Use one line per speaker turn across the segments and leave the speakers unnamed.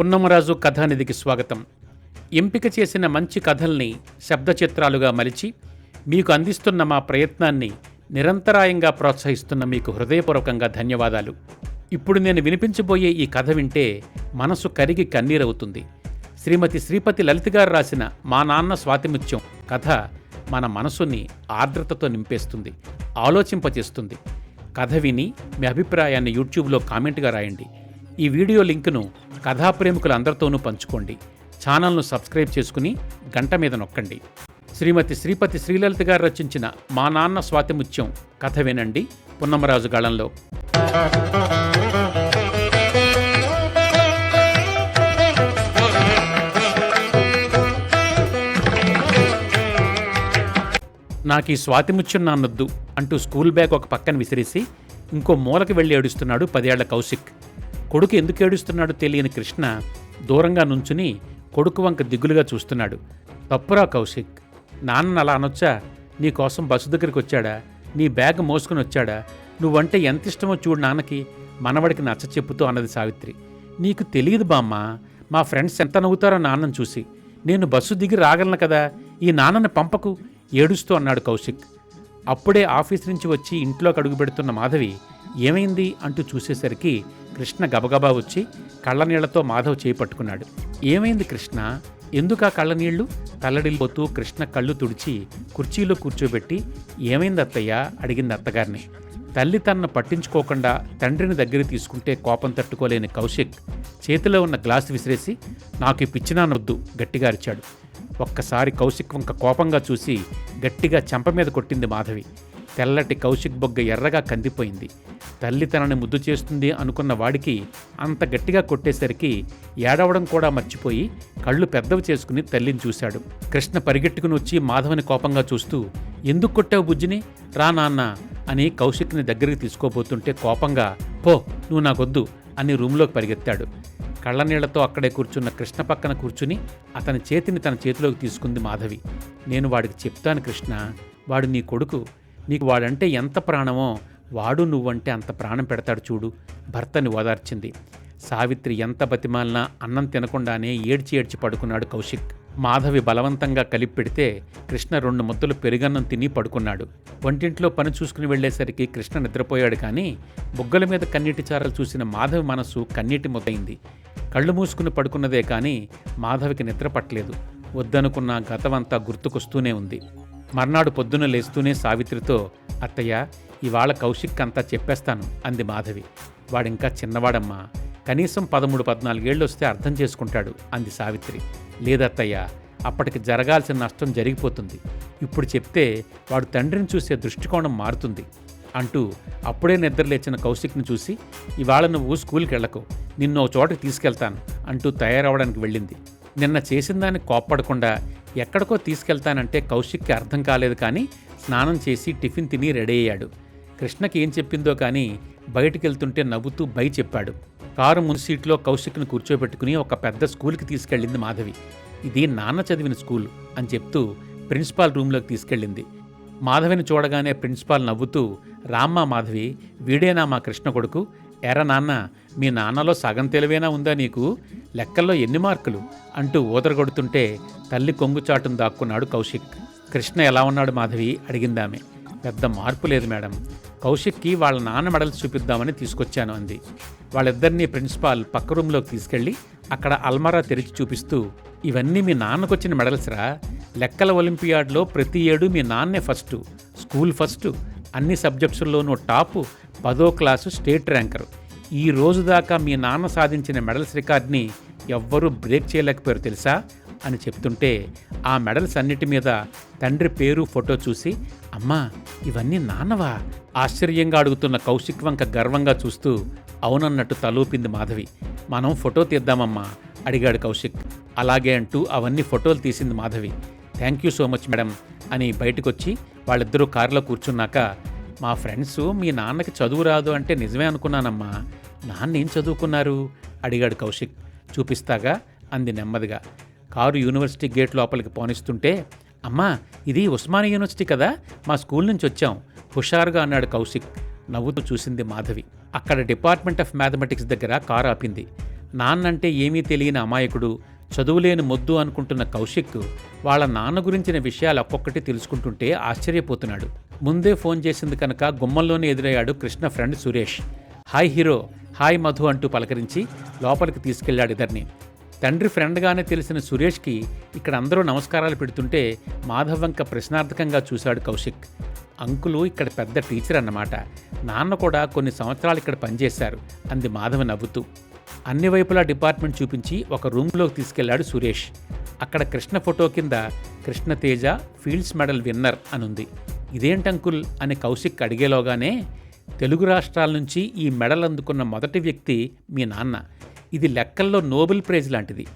పున్నమరాజు కథానిధికి స్వాగతం. ఎంపిక చేసిన మంచి కథల్ని శబ్ద చిత్రాలుగా మలిచి మీకు అందిస్తున్న మా ప్రయత్నాన్ని నిరంతరాయంగా ప్రోత్సహిస్తున్న మీకు హృదయపూర్వకంగా ధన్యవాదాలు. ఇప్పుడు నేను వినిపించబోయే ఈ కథ వింటే మనసు కరిగి కన్నీరవుతుంది. శ్రీమతి శ్రీపతి లలిత గారు రాసిన మా నాన్న స్వాతిముత్యం కథ మన మనసుని ఆర్ద్రతతో నింపేస్తుంది ఆలోచింపచేస్తుంది. కథ విని మీ అభిప్రాయాన్ని యూట్యూబ్లో కామెంట్గా రాయండి. ఈ వీడియో లింకును కథాప్రేమికులందరితోనూ పంచుకోండి. ఛానల్ను సబ్స్క్రైబ్ చేసుకుని గంట మీద నొక్కండి. శ్రీమతి శ్రీపతి శ్రీలలిత గారు రచించిన మా నాన్న స్వాతిముత్యం కథ వినండి. పున్నమరాజు గళంలో. నాకు ఈ స్వాతిముత్యం నాన్నొద్దు అంటూ స్కూల్ బ్యాగ్ ఒక పక్కన విసిరేసి ఇంకో మూలకి వెళ్ళి ఏడుస్తున్నాడు పదేళ్ళ కౌశిక్. కొడుకు ఎందుకు ఏడుస్తున్నాడో తెలియని కృష్ణ దూరంగా నుంచుని కొడుకు వంక దిగులుగా చూస్తున్నాడు. తప్పురా కౌశిక్ నాన్న అలా అనొచ్చా? నీకోసం బస్సు దగ్గరికి వచ్చాడా? నీ బ్యాగ్ మోసుకుని వచ్చాడా? నువ్వంటే ఎంత ఇష్టమో చూడు నాన్నకి మనవడికి నచ్చ చెప్పుతూ అన్నది సావిత్రి. నీకు తెలియదు బామ్మ మా ఫ్రెండ్స్ ఎంత నవ్వుతారో నాన్నను చూసి. నేను బస్సు దిగి రాగలను కదా ఈ నాన్నని పంపకు ఏడుస్తూ అన్నాడు కౌశిక్. అప్పుడే ఆఫీస్ నుంచి వచ్చి ఇంట్లోకి అడుగు పెడుతున్న మాధవి ఏమైంది అంటూ చూసేసరికి కృష్ణ గబగబా వచ్చి కళ్ళనీళ్ళతో మాధవ్ చేయి పట్టుకున్నాడు. ఏమైంది కృష్ణ? ఎందుకా ఆ కళ్ళనీళ్ళు? తల్లడిల్లిపోతూ కృష్ణ కళ్ళు తుడిచి కుర్చీలో కూర్చోబెట్టి ఏమైంది అత్తయ్య? అడిగింది అత్తగారిని. తల్లి తనను పట్టించుకోకుండా తండ్రిని దగ్గర తీసుకుంటే కోపం తట్టుకోలేని కౌశిక్ చేతిలో ఉన్న గ్లాస్ విసిరేసి నాకు పిచ్చినానొద్దు గట్టిగా అరిచాడు. ఒక్కసారి కౌశిక్ వంక కోపంగా చూసి గట్టిగా చెంప మీద కొట్టింది మాధవి. తెల్లటి కౌశిక్ బొగ్గ ఎర్రగా కందిపోయింది. తల్లి తనని ముద్దు చేస్తుంది అనుకున్న వాడికి అంత గట్టిగా కొట్టేసరికి ఏడవడం కూడా మర్చిపోయి కళ్ళు పెద్దవి చేసుకుని తల్లిని చూశాడు. కృష్ణ పరిగెట్టుకుని వచ్చి మాధవని కోపంగా చూస్తూ ఎందుకు కొట్టావు బుజ్జిని? రా నాన్న అని కౌశిక్ని దగ్గరికి తీసుకోబోతుంటే కోపంగా పో నువ్వు నాకొద్దు అని రూమ్లోకి పరిగెత్తాడు. కళ్ళనీళ్ళతో అక్కడే కూర్చున్న కృష్ణ పక్కన కూర్చుని అతని చేతిని తన చేతిలోకి తీసుకుంది మాధవి. నేను వాడికి చెప్తాను కృష్ణ వాడు నీ కొడుకు. నీకు వాడంటే ఎంత ప్రాణమో వాడు నువ్వంటే అంత ప్రాణం పెడతాడు చూడు. భర్తని ఓదార్చింది. సావిత్రి ఎంత బతిమాలినా అన్నం తినకుండానే ఏడ్చి ఏడ్చి పడుకున్నాడు కౌశిక్. మాధవి బలవంతంగా కలిపి పెడితే కృష్ణ రెండు ముద్దలు పెరుగన్నం తిని పడుకున్నాడు. వంటింట్లో పని చూసుకుని వెళ్ళేసరికి కృష్ణ నిద్రపోయాడు కానీ బుగ్గల మీద కన్నీటి చారలు చూసిన మాధవి మనసు కన్నీటి ముద్దయింది. కళ్ళు మూసుకుని పడుకున్నదే కానీ మాధవికి నిద్ర పట్టలేదు. వద్దనుకున్న గతమంతా గుర్తుకొస్తూనే ఉంది. మర్నాడు పొద్దున లేస్తూనే సావిత్రితో అత్తయ్య ఇవాళ కౌశిక్ అంతా చెప్పేస్తాను అంది మాధవి. వాడింకా చిన్నవాడమ్మా కనీసం పదమూడు పద్నాలుగేళ్ళు వస్తే అర్థం చేసుకుంటాడు అంది సావిత్రి. లేదత్తయ్య అప్పటికి జరగాల్సిన నష్టం జరిగిపోతుంది. ఇప్పుడు చెప్తే వాడు తండ్రిని చూసే దృష్టికోణం మారుతుంది అంటూ అప్పుడే నిద్రలేచిన కౌశిక్ను చూసి ఇవాళ నువ్వు స్కూల్కి వెళ్ళకు నిన్ను ఓ చోటకి తీసుకెళ్తాను అంటూ తయారవడానికి వెళ్ళింది. నిన్న చేసిన దానికి కోప్పడకుండా ఎక్కడికో తీసుకెళ్తానంటే కౌశిక్కి అర్థం కాలేదు కానీ స్నానం చేసి టిఫిన్ తిని రెడీ అయ్యాడు. కృష్ణకి ఏం చెప్పిందో కానీ బయటికి వెళ్తుంటే నవ్వుతూ బై చెప్పాడు. కారు ముందు సీట్లో కౌశిక్ను కూర్చోబెట్టుకుని ఒక పెద్ద స్కూల్కి తీసుకెళ్ళింది మాధవి. ఇది నాన్న చదివిన స్కూల్ అని చెప్తూ ప్రిన్సిపాల్ రూమ్లోకి తీసుకెళ్ళింది. మాధవిని చూడగానే ప్రిన్సిపాల్ నవ్వుతూ రామ్మా మాధవి వీడేనా మా కృష్ణ కొడుకు? ఎరా నాన్న మీ నాన్నలో సగం తెలివేనా ఉందా నీకు? లెక్కల్లో ఎన్ని మార్కులు అంటూ ఊదరగొడుతుంటే తల్లి కొంగుచాటును దాక్కున్నాడు కౌశిక్. కృష్ణ ఎలా ఉన్నాడు మాధవి? అడిగిందామె. పెద్ద మార్పు లేదు మేడం. కౌశిక్కి వాళ్ళ నాన్న మెడల్స్ చూపిద్దామని తీసుకొచ్చాను అంది. వాళ్ళిద్దరినీ ప్రిన్సిపాల్ పక్క రూమ్లోకి తీసుకెళ్ళి అక్కడ అల్మారా తెరిచి చూపిస్తూ ఇవన్నీ మీ నాన్నకొచ్చిన మెడల్స్ రా. లెక్కల ఒలింపియాడ్లో ప్రతి ఏడు మీ నాన్నే ఫస్ట్. School first. అన్ని సబ్జెక్ట్స్లోనూ టాపు. పదో క్లాసు స్టేట్ ర్యాంకరు. ఈ రోజు దాకా మీ నాన్న సాధించిన మెడల్స్ రికార్డ్ని ఎవ్వరూ బ్రేక్ చేయలేకపోయారు తెలుసా? అని చెప్తుంటే ఆ మెడల్స్ అన్నిటి మీద తండ్రి పేరు ఫోటో చూసి అమ్మా ఇవన్నీ నాన్నవా? ఆశ్చర్యంగా అడుగుతున్న కౌశిక్ వంక గర్వంగా చూస్తూ అవునన్నట్టు తలూపింది మాధవి. మనం ఫోటో తీద్దామమ్మా అడిగాడు కౌశిక్. అలాగే అంటూ అవన్నీ ఫోటోలు తీసింది Madhavi. Thank you so much madam అని బయటకొచ్చి వాళ్ళిద్దరూ కారులో కూర్చున్నాక మా ఫ్రెండ్స్ మీ నాన్నకి చదువు రాదు అంటే నిజమే అనుకున్నానమ్మా నాన్న ఏం చదువుకున్నారు? అడిగాడు కౌశిక్. చూపిస్తాగా? అంది నెమ్మదిగా. కారు యూనివర్సిటీ గేట్ లోపలికి పోనిస్తుంటే అమ్మా ఇది ఉస్మానియా యూనివర్సిటీ కదా? మా స్కూల్ నుంచి వచ్చాం. హుషారుగా అన్నాడు కౌశిక్. నవ్వుతూ చూసింది మాధవి. అక్కడ డిపార్ట్మెంట్ ఆఫ్ మ్యాథమెటిక్స్ దగ్గర కారు ఆపింది. నాన్నంటే ఏమీ తెలియని అమాయకుడు చదువులేని మొద్దు అనుకుంటున్న కౌశిక్ వాళ్ళ నాన్న గురించిన విషయాలు ఒక్కొక్కటి తెలుసుకుంటుంటే ఆశ్చర్యపోతున్నాడు. ముందే ఫోన్ చేసింది కనుక గుమ్మంలోనే ఎదురయ్యాడు Krishna friend Suresh. Hi hero hi Madhu అంటూ పలకరించి లోపలికి తీసుకెళ్ళాడు ఇద్దరిని తండ్రి ఫ్రెండ్గానే తెలిసిన సురేష్కి ఇక్కడ అందరూ నమస్కారాలు పెడుతుంటే మాధవంక ప్రశ్నార్థకంగా చూశాడు కౌశిక్. అంకులు ఇక్కడ పెద్ద టీచర్ అన్నమాట. నాన్న కూడా కొన్ని సంవత్సరాలు ఇక్కడ పనిచేశారు అంది మాధవ నవ్వుతూ. అన్ని వైపులా డిపార్ట్మెంట్ చూపించి ఒక రూమ్లోకి తీసుకెళ్ళాడు సురేష్. అక్కడ కృష్ణ ఫోటో కింద Krishna Teja fields medal winner అనుంది. ఇదేంటి అంకుల్ అని కౌశిక్ అడిగేలోగానే తెలుగు రాష్ట్రాల నుంచి ఈ మెడల్ అందుకున్న మొదటి వ్యక్తి మీ నాన్న. ఇది లెక్కల్లో నోబెల్ ప్రైజ్ లాంటిది.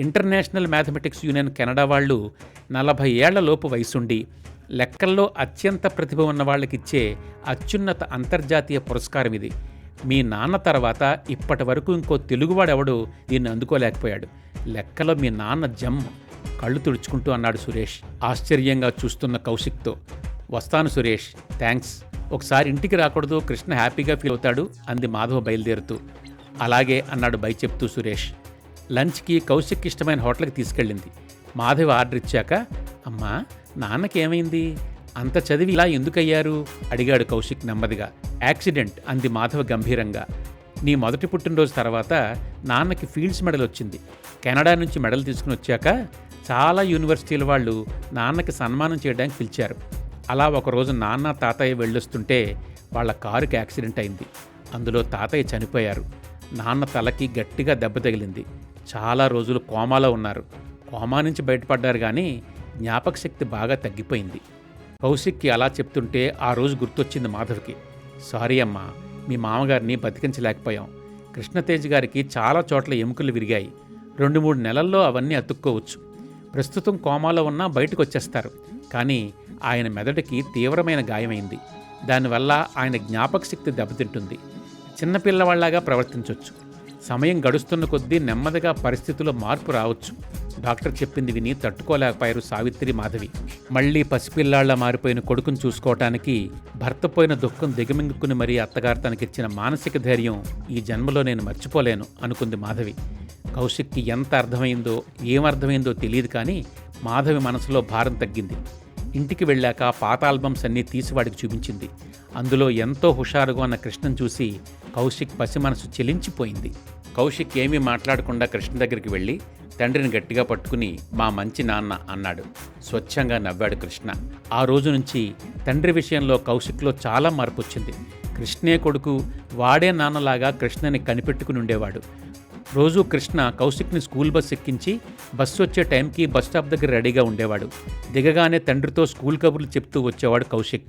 ఇంటర్నేషనల్ మ్యాథమెటిక్స్ యూనియన్ కెనడా వాళ్ళు నలభై ఏళ్ళ లోపు వయసుండి లెక్కల్లో అత్యంత ప్రతిభ ఉన్న వాళ్ళకిచ్చే అత్యున్నత అంతర్జాతీయ పురస్కారం ఇది. మీ నాన్న తర్వాత ఇప్పటి వరకు ఇంకో తెలుగువాడెవడు దీన్ని అందుకోలేకపోయాడు. లెక్కలో మీ నాన్న జమ్. కళ్ళు తుడుచుకుంటూ అన్నాడు సురేష్ ఆశ్చర్యంగా చూస్తున్న కౌశిక్తో. వస్తాను సురేష్ థ్యాంక్స్ ఒకసారి ఇంటికి రాకూడదు కృష్ణ హ్యాపీగా ఫీల్ అవుతాడు అంది మాధవ బయలుదేరుతూ. అలాగే అన్నాడు బై చెప్తూ సురేష్. లంచ్కి కౌశిక్ ఇష్టమైన హోటల్కి తీసుకెళ్ళింది. మాధవి ఆర్డర్ ఇచ్చాక అమ్మా నాన్నకేమైంది? అంత చదివి ఇలా ఎందుకయ్యారు? అడిగాడు కౌశిక్ నెమ్మదిగా. యాక్సిడెంట్ అంది మాధవ గంభీరంగా. నీ మొదటి పుట్టినరోజు తర్వాత నాన్నకి ఫీల్డ్స్ మెడల్ వచ్చింది. కెనడా నుంచి మెడల్ తీసుకుని వచ్చాక చాలా యూనివర్సిటీల వాళ్ళు నాన్నకి సన్మానం చేయడానికి పిలిచారు. అలా ఒకరోజు నాన్న తాతయ్య వెళ్ళొస్తుంటే వాళ్ళ కారుకి యాక్సిడెంట్ అయింది. అందులో తాతయ్య చనిపోయారు. నాన్న తలకి గట్టిగా దెబ్బ తగిలింది. చాలా రోజులు కోమాలో ఉన్నారు. కోమా నుంచి బయటపడ్డారు కానీ జ్ఞాపక శక్తి బాగా తగ్గిపోయింది. కౌశిక్కి అలా చెప్తుంటే ఆ రోజు గుర్తొచ్చింది మాధవ్కి. సారీ అమ్మా మీ మామగారిని బతికించలేకపోయాం. కృష్ణతేజ్ గారికి చాలా చోట్ల ఎముకలు విరిగాయి. రెండు మూడు నెలల్లో అవన్నీ అతుక్కోవచ్చు. ప్రస్తుతం కోమాలో ఉన్నా బయటకు వచ్చేస్తారు కానీ ఆయన మెదడుకి తీవ్రమైన గాయమైంది. దానివల్ల ఆయన జ్ఞాపక శక్తి దెబ్బతింటుంది చిన్నపిల్లవాళ్ళాగా ప్రవర్తించవచ్చు సమయం గడుస్తున్న కొద్దీ నెమ్మదిగా పరిస్థితుల్లో మార్పు రావచ్చు. డాక్టర్ చెప్పింది విని తట్టుకోలేకపోయారు సావిత్రి మాధవి. మళ్ళీ పసిపిల్లాళ్ళ మారిపోయిన కొడుకును చూసుకోవటానికి భర్త పోయిన దుఃఖం దిగమింగుకుని మరీ అత్తగారు తనకిచ్చిన మానసిక ధైర్యం ఈ జన్మలో నేను మర్చిపోలేను అనుకుంది మాధవి. కౌశిక్కి ఎంత అర్థమైందో ఏమర్థమైందో తెలియదు కానీ మాధవి మనసులో భారం తగ్గింది. ఇంటికి వెళ్ళాక పాత ఆల్బమ్స్ అన్నీ తీసి వాడికి చూపించింది. అందులో ఎంతో హుషారుగా ఉన్న కృష్ణను చూసి కౌశిక్ పసి మనసు చెలించిపోయింది. కౌశిక్ ఏమీ మాట్లాడకుండా కృష్ణ దగ్గరికి వెళ్ళి తండ్రిని గట్టిగా పట్టుకుని మా మంచి నాన్న అన్నాడు. స్వచ్ఛంగా నవ్వాడు కృష్ణ. ఆ రోజు నుంచి తండ్రి విషయంలో కౌశిక్లో చాలా మార్పు వచ్చింది. కృష్ణే కొడుకు వాడే నాన్నలాగా కృష్ణని కనిపెట్టుకుని ఉండేవాడు. రోజు కృష్ణ కౌశిక్ని స్కూల్ బస్ ఎక్కించి బస్సు వచ్చే టైంకి బస్ స్టాప్ దగ్గర రెడీగా ఉండేవాడు. దిగగానే తండ్రితో స్కూల్ కబుర్లు చెప్తూ వచ్చేవాడు కౌశిక్.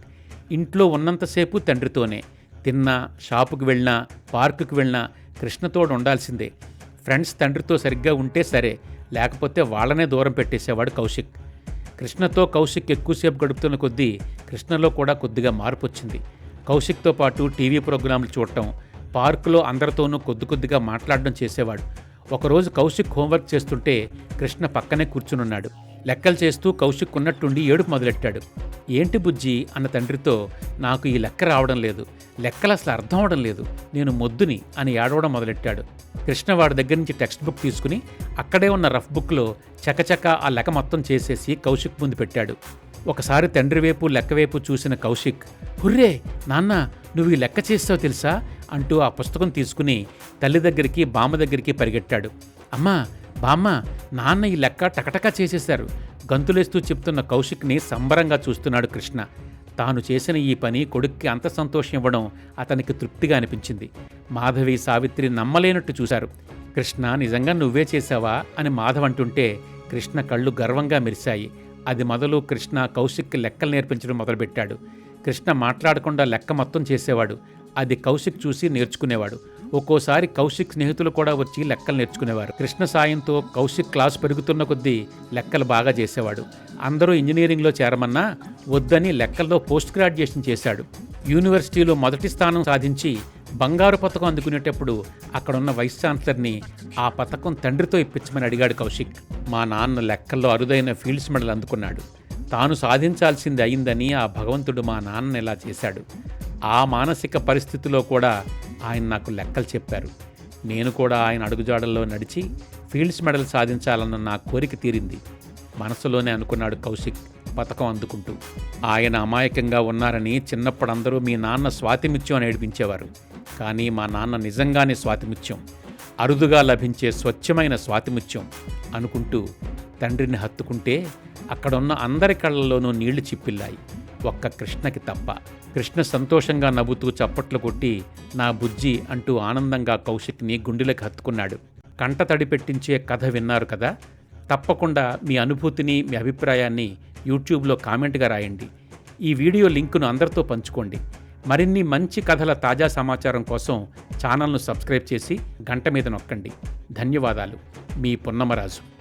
ఇంట్లో ఉన్నంతసేపు తండ్రితోనే. తిన్నా షాపుకి వెళ్ళినా పార్కుకి వెళ్ళినా కృష్ణతోడు ఉండాల్సిందే. ఫ్రెండ్స్ తండ్రితో సరిగ్గా ఉంటే సరే లేకపోతే వాళ్ళనే దూరం పెట్టేసేవాడు కౌశిక్. కృష్ణతో కౌశిక్ ఎక్కువసేపు గడుపుతున్న కొద్దీ కృష్ణలో కూడా కొద్దిగా మార్పు వచ్చింది. కౌశిక్తో పాటు టీవీ ప్రోగ్రాంలు చూడటం పార్కులో అందరితోనూ కొద్ది కొద్దిగా మాట్లాడడం చేసేవాడు. ఒకరోజు కౌశిక్ హోంవర్క్ చేస్తుంటే కృష్ణ పక్కనే కూర్చునున్నాడు. లెక్కలు చేస్తూ కౌశిక్ ఉన్నట్టుండి ఏడుపు మొదలెట్టాడు. ఏంటి బుజ్జి? అన్న తండ్రితో నాకు ఈ లెక్క రావడం లేదు. లెక్కలు అసలు అర్థం అవడం లేదు. నేను మొద్దుని అని ఏడవడం మొదలెట్టాడు. కృష్ణ వాడి దగ్గర నుంచి టెక్స్ట్ బుక్ తీసుకుని అక్కడే ఉన్న రఫ్ బుక్లో చకచక ఆ లెక్క మొత్తం చేసేసి కౌశిక్ ముందు పెట్టాడు. ఒకసారి తండ్రి వైపు లెక్కవైపు చూసిన కౌశిక్ హుర్రే నాన్న నువ్వు ఈ లెక్క చేస్తావు తెలుసా? అంటూ ఆ పుస్తకం తీసుకుని తల్లి దగ్గరికి బామ్మ దగ్గరికి పరిగెట్టాడు. అమ్మా బామ్మ నాన్న ఈ లెక్క టకటకా చేసేశారు. గంతులేస్తూ చెప్తున్న కౌశిక్ని సంబరంగా చూస్తున్నాడు కృష్ణ. తాను చేసిన ఈ పని కొడుక్కి అంత సంతోషం ఇవ్వడం అతనికి తృప్తిగా అనిపించింది. మాధవి సావిత్రి నమ్మలేనట్టు చూశారు. కృష్ణ నిజంగా నువ్వే చేశావా? అని మాధవ్ అంటుంటే కృష్ణ కళ్ళు గర్వంగా మెరిశాయి. అది మొదలు కృష్ణ కౌశిక్కి లెక్కలు నేర్పించడం మొదలుపెట్టాడు. కృష్ణ మాట్లాడకుండా లెక్క మొత్తం చేసేవాడు. అది కౌశిక్ చూసి నేర్చుకునేవాడు. ఒక్కోసారి కౌశిక్ స్నేహితులు కూడా వచ్చి లెక్కలు నేర్చుకునేవారు. కృష్ణ సాయంతో కౌశిక్ క్లాస్ పెరుగుతున్న కొద్దీ లెక్కలు బాగా చేసేవాడు. అందరూ ఇంజనీరింగ్లో చేరమన్నా వద్దని లెక్కల్లో పోస్ట్ గ్రాడ్యుయేషన్ చేశాడు. యూనివర్సిటీలో మొదటి స్థానం సాధించి బంగారు పథకం అందుకునేటప్పుడు అక్కడున్న వైస్ ఛాన్సలర్ని ఆ పథకం తండ్రితో ఇప్పించమని అడిగాడు కౌశిక్. మా నాన్న లెక్కల్లో అరుదైన ఫీల్డ్స్ మెడల్ అందుకున్నాడు. తాను సాధించాల్సింది అయిందని ఆ భగవంతుడు మా నాన్నని ఇలా చేశాడు. ఆ మానసిక పరిస్థితిలో కూడా ఆయన నాకు లెక్కలు చెప్పారు. నేను కూడా ఆయన అడుగుజాడల్లో నడిచి ఫీల్డ్స్ మెడల్ సాధించాలన్న నా కోరిక తీరింది. మనసులోనే అనుకున్నాడు కౌశిక్. పథకం అందుకుంటూ. ఆయన అమాయకంగా ఉన్నారని చిన్నప్పుడందరూ మీ నాన్న స్వాతిమిత్యం అని ఏడిపించేవారు. కానీ మా నాన్న నిజంగానే స్వాతిమిత్యం. అరుదుగా లభించే స్వచ్ఛమైన స్వాతిమిత్యం అనుకుంటూ తండ్రిని హత్తుకుంటే అక్కడున్న అందరి కళ్ళల్లోనూ నీళ్ళు చిప్పిల్లాయి. ఒక్క కృష్ణకి తప్ప. కృష్ణ సంతోషంగా నవ్వుతూ చప్పట్లు కొట్టి నా బుజ్జి అంటూ ఆనందంగా కౌశిక్ని గుండెలకు హత్తుకున్నాడు. కంట తడి పెట్టించే కథ విన్నారు కదా? తప్పకుండా మీ అనుభూతిని మీ అభిప్రాయాన్ని యూట్యూబ్లో కామెంట్గా రాయండి. ఈ వీడియో లింకును అందరితో పంచుకోండి. మరిన్ని మంచి కథల తాజా సమాచారం కోసం ఛానల్ను సబ్స్క్రైబ్ చేసి గంట మీద నొక్కండి. ధన్యవాదాలు. మీ పున్నమరాజు.